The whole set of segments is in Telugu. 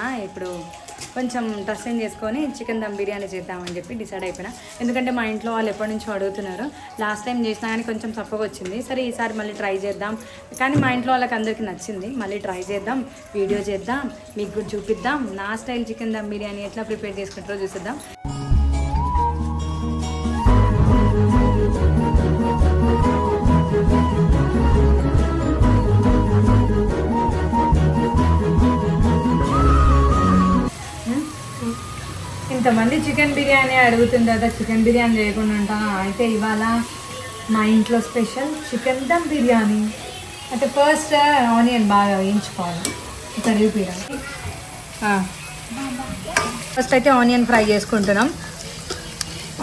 నా ఇప్పుడు కొంచెం డ్రెస్ చేంజ్ చేసుకొని చికెన్ దమ్ బిర్యానీ చేద్దామని చెప్పి డిసైడ్ అయిపోయినా. ఎందుకంటే మా ఇంట్లో వాళ్ళు ఎప్పటి నుంచో అడుగుతున్నారు. లాస్ట్ టైం చేసినా కానీ కొంచెం తప్పగా వచ్చింది. సరే ఈసారి మళ్ళీ ట్రై చేద్దాం. కానీ మా ఇంట్లో వాళ్ళకి అందరికీ నచ్చింది. మళ్ళీ ట్రై చేద్దాం వీడియో చేద్దాం మీకు కూడా చూపిద్దాం. నా స్టైల్ చికెన్ దమ్ బిర్యానీ ఎట్లా ప్రిపేర్ చేసుకుంటారో చూసిద్దాం. ఇంతమంది చికెన్ బిర్యానీ అడుగుతుంది కదా చికెన్ బిర్యానీ లేకుండా ఉంటాను అయితే ఇవాళ మా ఇంట్లో స్పెషల్ చికెన్ దమ్ బిర్యానీ. అంటే ఫస్ట్ ఆనియన్ బాగా వేయించుకోవాలి. కరివేపీయడానికి ఫస్ట్ అయితే ఆనియన్ ఫ్రై చేసుకుంటున్నాం.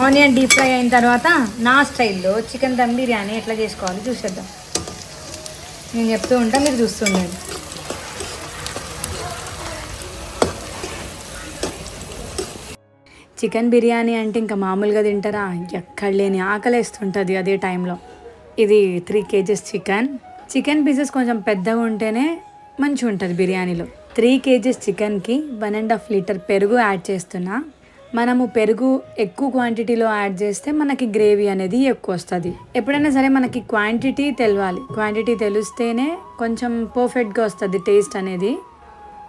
ఆనియన్ డీప్ ఫ్రై అయిన తర్వాత నా స్టైల్లో చికెన్ దమ్ బిర్యానీ ఎట్లా చేసుకోవాలి చూసేద్దాం. నేను చెప్తూ ఉంటా మీరు చూస్తుండండి చికెన్ బిర్యానీ అంటే ఇంకా మామూలుగా తింటారా? ఎక్కడ లేని ఆకలేస్తుంటుంది అదే టైంలో. ఇది three kgs chicken. Chicken pieces కొంచెం పెద్దగా ఉంటేనే మంచిగా ఉంటుంది బిర్యానీలో. త్రీ కేజెస్ చికెన్కి వన్ అండ్ హాఫ్ లీటర్ పెరుగు యాడ్ చేస్తున్నా. మనము పెరుగు ఎక్కువ క్వాంటిటీలో యాడ్ చేస్తే మనకి గ్రేవీ అనేది ఎక్కువ వస్తుంది. ఎప్పుడైనా సరే మనకి క్వాంటిటీ తెలవాలి. క్వాంటిటీ తెలిస్తేనే కొంచెం పర్ఫెక్ట్గా వస్తుంది టేస్ట్ అనేది.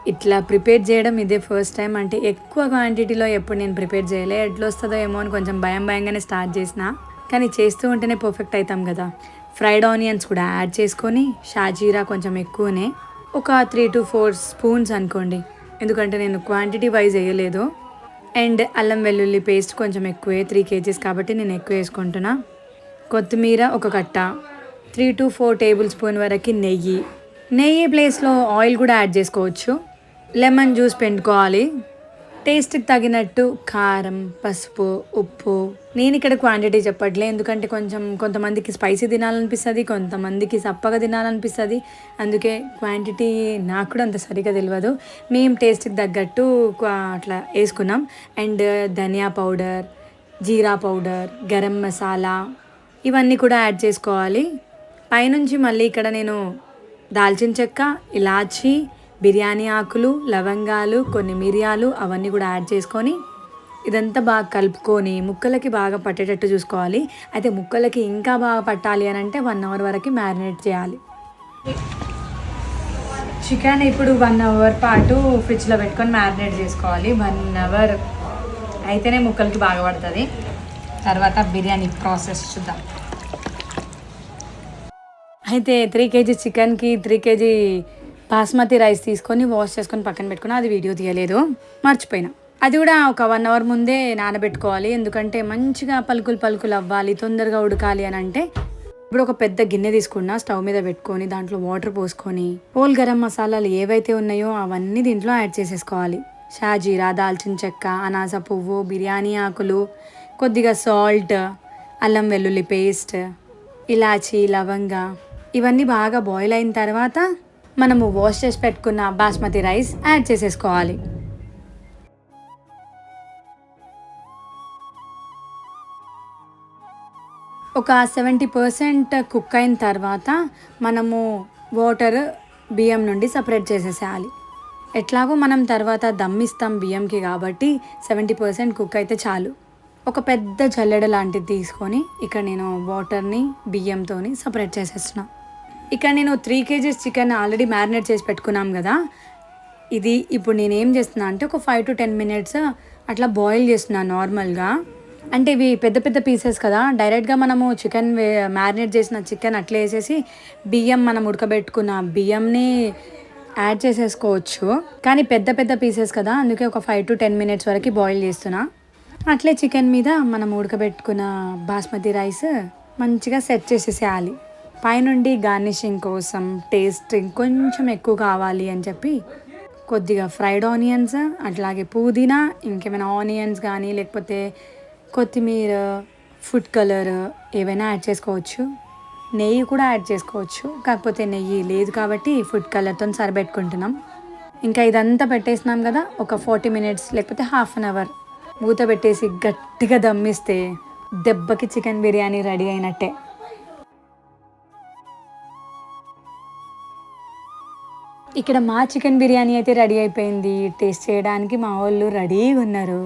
ఇట్లా ప్రిపేర్ చేయడం ఇదే ఫస్ట్ టైం. అంటే ఎక్కువ క్వాంటిటీలో ఎప్పుడు నేను ప్రిపేర్ చేయలే. ఎట్లా వస్తుందో ఏమో అని కొంచెం భయం భయంగానే స్టార్ట్ చేసిన. కానీ చేస్తూ ఉంటేనే పర్ఫెక్ట్ అవుతాం కదా. ఫ్రైడ్ ఆనియన్స్ కూడా యాడ్ చేసుకొని షాజీరా కొంచెం ఎక్కువనే ఒక త్రీ టు ఫోర్ స్పూన్స్ అనుకోండి. ఎందుకంటే నేను క్వాంటిటీ వైజ్ వేయలేదు. అండ్ అల్లం వెల్లుల్లి పేస్ట్ కొంచెం ఎక్కువే త్రీ కేజీస్ కాబట్టి నేను ఎక్కువ వేసుకుంటున్నా. కొత్తిమీర ఒక కట్ట three to four tablespoon వరకు నెయ్యి. నెయ్యి ప్లేస్లో ఆయిల్ కూడా యాడ్ చేసుకోవచ్చు. లెమన్ జ్యూస్ పెండుకోవాలి. టేస్ట్కి తగినట్టు కారం పసుపు ఉప్పు. నేను ఇక్కడ క్వాంటిటీ చెప్పట్లే. ఎందుకంటే కొంచెం కొంతమందికి స్పైసీ తినాలనిపిస్తుంది కొంతమందికి సప్పగా తినాలనిపిస్తుంది. అందుకే క్వాంటిటీ నాకు కూడా అంత సరిగా తెలియదు మేము టేస్ట్కి తగ్గట్టు క్వా- అట్లా వేసుకున్నాం. And dhaniya powder jeera powder garam masala ఇవన్నీ కూడా యాడ్ చేసుకోవాలి. పైనుంచి మళ్ళీ ఇక్కడ నేను దాల్చిన చెక్క ఇలాచి బిర్యానీ ఆకులు లవంగాలు కొన్ని మిరియాలు అవన్నీ కూడా యాడ్ చేసుకొని ఇదంతా బాగా కలుపుకొని ముక్కలకి బాగా పట్టేటట్టు చూసుకోవాలి. అయితే ముక్కలకి ఇంకా బాగా పట్టాలి అని అంటే వన్ అవర్ వరకు మ్యారినేట్ చేయాలి. చికెన్ ఇప్పుడు వన్ అవర్ పాటు ఫ్రిడ్జ్లో పెట్టుకొని మ్యారినేట్ చేసుకోవాలి. వన్ అవర్ అయితేనే ముక్కలకి బాగా పడుతుంది. తర్వాత బిర్యానీ ప్రాసెస్ చూద్దాం. అయితే three kg chicken three kg basmati rice తీసుకొని వాష్ చేసుకొని పక్కన పెట్టుకున్నా అది వీడియో తీయలేదు. మర్చిపోయినా. అది కూడా ఒక వన్ అవర్ ముందే నానబెట్టుకోవాలి. ఎందుకంటే మంచిగా పలుకులు పలుకులు అవ్వాలి తొందరగా ఉడకాలి అని అంటే ఇప్పుడు ఒక పెద్ద గిన్నె తీసుకున్నా స్టవ్ మీద పెట్టుకొని దాంట్లో వాటర్ పోసుకొని హోల్ గరం మసాలాలు ఏవైతే ఉన్నాయో అవన్నీ దీంట్లో యాడ్ చేసేసుకోవాలి. షాజీరా దాల్చిన చెక్క అనాస పువ్వు బిర్యానీ ఆకులు కొద్దిగా సాల్ట్ అల్లం వెల్లుల్లి పేస్ట్ ఇలాచి లవంగా ఇవన్నీ బాగా బాయిల్ అయిన తర్వాత మనము వాష్ చేసి పెట్టుకున్న బాస్మతి రైస్ యాడ్ చేసేసుకోవాలి. ఒక సెవెంటీ పర్సెంట్ కుక్ అయిన తర్వాత మనము వాటర్ బియ్యం నుండి సపరేట్ చేసేసేయాలి. ఎట్లాగో మనం తర్వాత దమ్మిస్తాం బియ్యంకి కాబట్టి సెవెంటీ పర్సెంట్ కుక్ అయితే చాలు. ఒక పెద్ద జల్లెడ లాంటిది తీసుకొని ఇక్కడ నేను వాటర్ని బియ్యంతో సపరేట్ చేసేస్తున్నాను ఇక్కడ నేను three kgs chicken already marinate చేసి పెట్టుకున్నాం కదా. ఇది ఇప్పుడు నేను ఏం చేస్తున్నా అంటే ఒక ఫైవ్ టు టెన్ మినిట్స్ అట్లా బాయిల్ చేస్తున్నాను నార్మల్గా అంటే ఇవి పెద్ద పెద్ద పీసెస్ కదా. డైరెక్ట్గా మనము చికెన్ మ్యారినేట్ చేసిన చికెన్ అట్లా వేసేసి బియ్యం మనం ఉడకబెట్టుకున్న బియ్యంని యాడ్ చేసేసుకోవచ్చు. కానీ పెద్ద పెద్ద పీసెస్ కదా. అందుకే ఒక ఫైవ్ టు టెన్ మినిట్స్ వరకు బాయిల్ చేస్తున్నా. అట్లే చికెన్ మీద మనం ఉడకబెట్టుకున్న బాస్మతి రైస్ మంచిగా సెట్ చేసేసేయాలి. పైనుండి గార్నిషింగ్ కోసం టేస్ట్ ఇంకొంచెం ఎక్కువ కావాలి అని చెప్పి కొద్దిగా ఫ్రైడ్ ఆనియన్స్ అట్లాగే పుదీనా ఇంకేమైనా ఆనియన్స్ కానీ లేకపోతే కొత్తిమీర ఫుడ్ కలర్ ఏవైనా యాడ్ చేసుకోవచ్చు. నెయ్యి కూడా యాడ్ చేసుకోవచ్చు. కాకపోతే నెయ్యి లేదు కాబట్టి ఫుడ్ కలర్తో సరిపెట్టుకుంటున్నాం. ఇంకా ఇదంతా పెట్టేసినాం కదా ఒక ఫార్టీ మినిట్స్ లేకపోతే హాఫ్ అన్ అవర్. మూత పెట్టేసి గట్టిగా దమ్మిస్తే దెబ్బకి చికెన్ బిర్యానీ రెడీ అయినట్టే. ఇక్కడ మా చికెన్ బిర్యానీ అయితే రెడీ అయిపోయింది. టేస్ట్ చేయడానికి మా వాళ్ళు రెడీగా ఉన్నారు.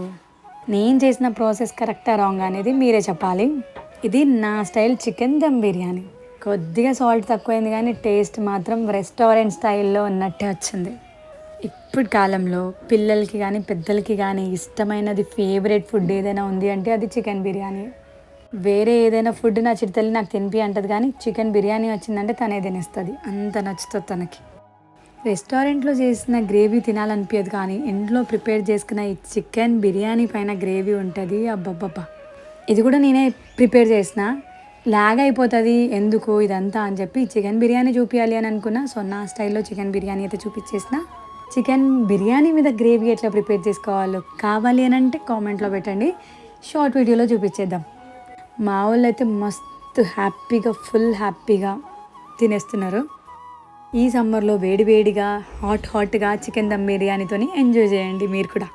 నేను చేసిన ప్రాసెస్ కరెక్టా రాంగ్ అనేది మీరే చెప్పాలి. ఇది నా స్టైల్ చికెన్ దమ్ బిర్యానీ. కొద్దిగా సాల్ట్ తక్కువైంది కానీ టేస్ట్ మాత్రం రెస్టారెంట్ స్టైల్లో ఉన్నట్టే వచ్చింది. ఇప్పుడు కాలంలో పిల్లలకి కానీ పెద్దలకి కానీ ఇష్టమైనది ఫేవరెట్ ఫుడ్ ఏదైనా ఉంది అంటే అది చికెన్ బిర్యానీ. వేరే ఏదైనా ఫుడ్ నా చిరుతల్లి నాకు తినిపి అంటది కానీ చికెన్ బిర్యానీ వచ్చిందంటే తనే తినేస్తుంది. అంత నచ్చుతుంది తనకి. రెస్టారెంట్లో చేసిన గ్రేవీ తినాలనిపించదు కానీ ఇంట్లో ప్రిపేర్ చేసుకున్న ఈ చికెన్ బిర్యానీ పైన గ్రేవీ ఉంటుంది. అబ్బబ్బబ్బా. ఇది కూడా నేనే ప్రిపేర్ చేసిన. లాగ్ అయిపోతుంది. ఎందుకు ఇదంతా అని చెప్పి చికెన్ బిర్యానీ చూపించాలి అని అనుకున్నా. సో నా స్టైల్లో చికెన్ బిర్యానీ అయితే చూపించేసిన. చికెన్ బిర్యానీ మీద గ్రేవీ ఎట్లా ప్రిపేర్ చేసుకోవాలో కావాలి అని అంటే కామెంట్లో పెట్టండి. షార్ట్ వీడియోలో చూపించేద్దాం. మా వాళ్ళు అయితే మస్తు హ్యాపీగా ఫుల్ హ్యాపీగా తినేస్తున్నారు. ఈ సమ్మర్లో వేడివేడిగా హాట్ హాట్గా చికెన్ దమ్ బిర్యానీతోని ఎంజాయ్ చేయండి మీరు కూడా.